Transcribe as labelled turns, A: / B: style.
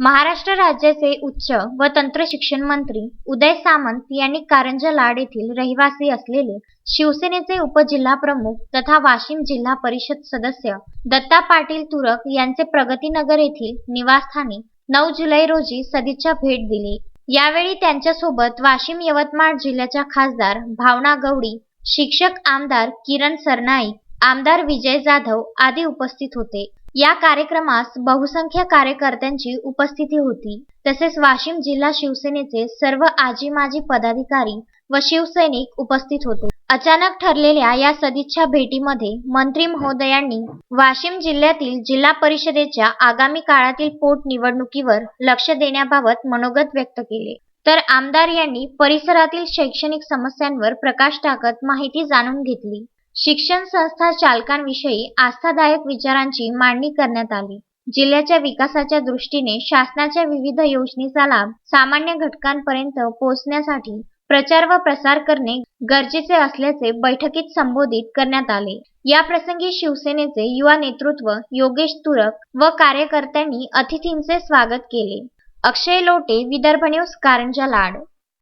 A: महाराष्ट्र राज्याचे उच्च व तंत्र शिक्षण मंत्री उदय सामंत यांनी कारंजा लाड येथील रहिवासी असलेले शिवसेनेचे उपजिल्हाप्रमुख तथा वाशिम जिल्हा परिषद सदस्य दत्ता पाटील तुरक यांचे प्रगतीनगर येथील निवासस्थानी नऊ जुलै रोजी सदिच्छा भेट दिली. यावेळी त्यांच्यासोबत वाशिम यवतमाळ जिल्ह्याच्या खासदार भावना गवडी शिक्षक आमदार किरण सरनाईक आमदार विजय जाधव आदी उपस्थित होते. या कार्यक्रमास बहुसंख्य कार्यकर्त्यांची उपस्थिती होती. तसेच वाशिम जिल्हा शिवसेनेचे सर्व आजी माजी पदाधिकारी व शिवसैनिक उपस्थित होते. अचानक ठरलेल्या या सदिच्छा भेटीमध्ये मंत्री महोदयांनी वाशिम जिल्ह्यातील जिल्हा परिषदेच्या आगामी काळातील पोटनिवडणुकीवर लक्ष देण्याबाबत मनोगत व्यक्त केले. तर आमदार यांनी परिसरातील शैक्षणिक समस्यांवर प्रकाश टाकत माहिती जाणून घेतली. शिक्षण संस्था चालकांविषयी आस्थादायक विचारांची मांडणी करण्यात आली. जिल्ह्याच्या विकासाच्या दृष्टीने शासनाच्या विविध योजनेचा लाभ सामान्य घटकांपर्यंत पोहोचण्यासाठी प्रचार व प्रसार करणे गरजेचे असल्याचे बैठकीत संबोधित करण्यात आले. या प्रसंगी शिवसेनेचे युवा नेतृत्व योगेश तुरक व कार्यकर्त्यांनी अतिथींचे स्वागत केले. अक्षय लोटे विदर्भ न्यूज कारंजा लाड.